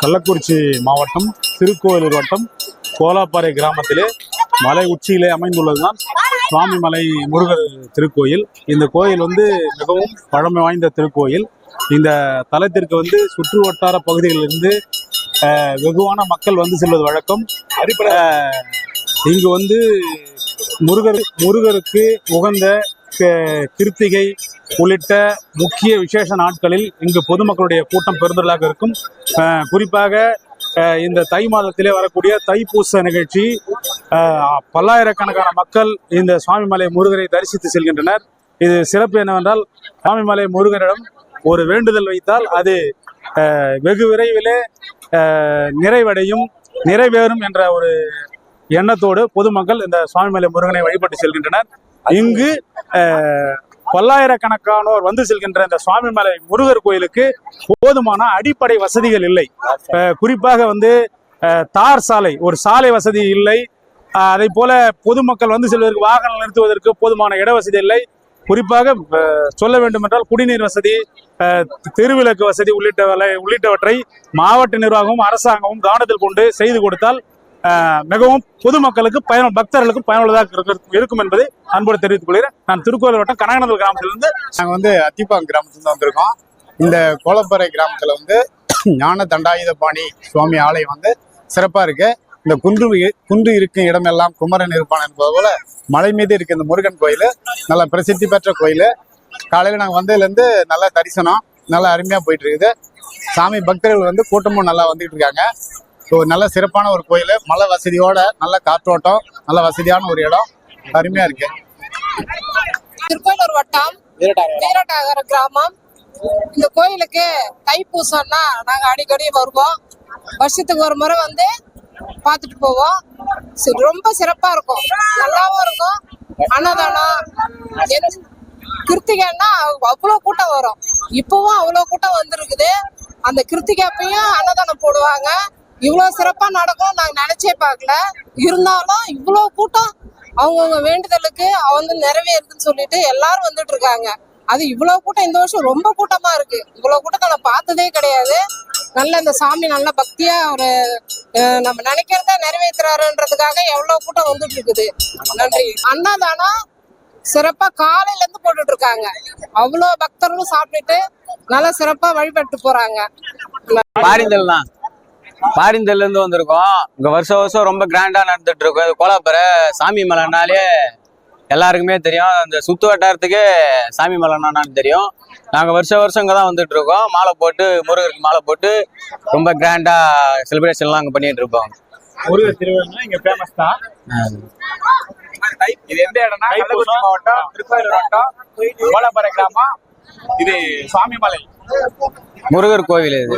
கள்ளக்குறிச்சி மாவட்டம் திருக்கோயிலூர் வட்டம் கோலாப்பாறை கிராமத்திலே மலை உச்சியிலே அமைந்துள்ளதுதான் சுவாமிமலை முருகர் திருக்கோயில். இந்த கோயில் வந்து மிகவும் பழமை வாய்ந்த திருக்கோயில். இந்த தலத்திற்கு வந்து சுற்று வட்டார பகுதிகளிலிருந்து வெகுவான மக்கள் வந்து செல்வது வழக்கம். அஹ், இங்கு வந்து முருகர் முருகருக்கு உகந்த கிருத்திகை உள்ளிட்ட முக்கிய விசேஷ நாட்களில் இங்கு பொதுமக்களுடைய கூட்டம் பெருந்தலாக இருக்கும். குறிப்பாக இந்த தை மாதத்திலே வரக்கூடிய தைப்பூச நிகழ்ச்சி பல்லாயிரக்கணக்கான மக்கள் இந்த சுவாமிமலை முருகரை தரிசித்து செல்கின்றனர். இது சிறப்பு என்னவென்றால் சுவாமிமலை முருகனிடம் ஒரு வேண்டுதல் வைத்தால் அது வெகு விரைவிலே நிறைவடையும் நிறைவேறும் என்ற ஒரு எண்ணத்தோடு பொதுமக்கள் இந்த சுவாமிமலை முருகனை வழிபட்டு செல்கின்றனர். இங்கு பல்லாயிரக்கணக்கானோர் வந்து செல்கின்ற இந்த சுவாமிமலை முருகர் கோயிலுக்கு போதுமான அடிப்படை வசதிகள் இல்லை. குறிப்பாக வந்து தார் சாலை ஒரு சாலை வசதி இல்லை. அதே போல பொதுமக்கள் வந்து செல்வதற்கு வாகனம் நிறுத்துவதற்கு போதுமான இட வசதி இல்லை. குறிப்பாக சொல்ல வேண்டும் என்றால் குடிநீர் வசதி தெருவிளக்கு வசதி உள்ளிட்ட உள்ளிட்டவற்றை மாவட்ட நிர்வாகமும் அரசாங்கமும் கவனத்தில் கொண்டு செய்து கொடுத்தால் மிகவும் பொதுமக்களுக்கு பயன் பக்தர்களுக்கு பயனுள்ளதாக இருக்க- இருக்கும் என்பதை அன்போடு தெரிவித்துக் கொள்கிறேன். நான் திருக்கோவில் வட்டம் கனகநல்லூர் கிராமத்திலிருந்து நாங்கள் வந்து அத்திப்பாங்க கிராமத்திலிருந்து வந்திருக்கோம். இந்த கோலப்பறை கிராமத்தில் வந்து ஞான தண்டாயுதபாணி சுவாமி ஆலயம் வந்து சிறப்பாக இருக்கு. இந்த குன்று குன்று இருக்கும் இடமெல்லாம் குமரன் இருப்பான் என்பது போல மலை மீது இருக்க இந்த முருகன் கோயில் நல்ல பிரசித்தி பெற்ற கோயில். காலையில் நாங்கள் வந்ததுலேருந்து நல்ல தரிசனம் நல்லா அருமையாக போயிட்டு இருக்குது. சாமி பக்தர்கள் வந்து கூட்டமும் நல்லா வந்துட்டு இருக்காங்க. ஸோ நல்ல சிறப்பான ஒரு கோயில். மலை வசதியோட நல்ல காற்றோட்டம் நல்ல வசதியான ஒரு இடம். அருமையாக இருக்கு. திருக்கோயிலூர் வட்டம் வீரட்டாகர கிராமம். இந்த கோயிலுக்கு தைப்பூசம்னா நாங்க அடிக்கடி வருவோம். வருஷத்துக்கு ஒரு முறை வந்து பார்த்துட்டு போவோம். ரொம்ப சிறப்பா இருக்கும். நல்லாவும் இருக்கும். அன்னதானம் கிருத்திகைன்னா அவ்வளோ கூட்டம் வரும். இப்பவும் அவ்வளோ கூட்டம் வந்திருக்குது. அந்த கிருத்திகை அப்பயும் அன்னதானம் போடுவாங்க. இவ்வளோ சிறப்பா நடக்கும் நாங்க நினைச்சே பார்க்கல. இருந்தாலும் இவ்வளோ கூட்டம் அவங்கவுங்க வேண்டுதலுக்கு வந்து நிறைவேறுதுன்னு சொல்லிட்டு எல்லாரும் வந்துட்டு இருக்காங்க. அது இவ்வளவு கூட்டம் இந்த வருஷம் ரொம்ப கூட்டமா இருக்கு. இவ்வளவு கூட்டத்தை நான் பார்த்ததே கிடையாது. நல்ல இந்த சாமி நல்ல பக்தியா ஒரு அஹ், நம்ம நினைக்கிறத நிறைவேற்றுறாருன்றதுக்காக எவ்வளவு கூட்டம் வந்துட்டு இருக்குது. நன்றி. அன்னதானம் சிறப்பா காலையில இருந்து போட்டுட்டு இருக்காங்க. அவ்வளோ பக்தர்களும் சாப்பிட்டுட்டு நல்லா சிறப்பா வழிபட்டு போறாங்க. பாரிந்தல் தான் பாரிந்தல்ல இருந்து வந்திருக்கோம். இங்க வருஷம் வருஷம் ரொம்ப கிராண்டா நடந்துட்டு இருக்கும். இது கோலாப்பறை சாமி மலைனாலே எல்லாருக்குமே தெரியும். அந்த சுத்து வட்டாரத்துக்கே சாமி மலைனான்னு தெரியும். நாங்க வருஷம் வருஷம் இங்க தான் வந்துட்டு இருக்கோம். மாலை போட்டு முருகருக்கு மாலை போட்டு ரொம்ப கிராண்டா செலிப்ரேஷன்லாம் அங்க பண்ணிட்டு இருப்போம். முருகர் திருவிழா இங்க ஃபேமஸ் தான். இது எந்த இடம்னா கள்ளக்குறிச்சி மாவட்டம் திருக்கோயிலூர் வட்டம் கோலப்பறை கிராமம். இது சுவாமிமலை முருகர் கோவில் இது.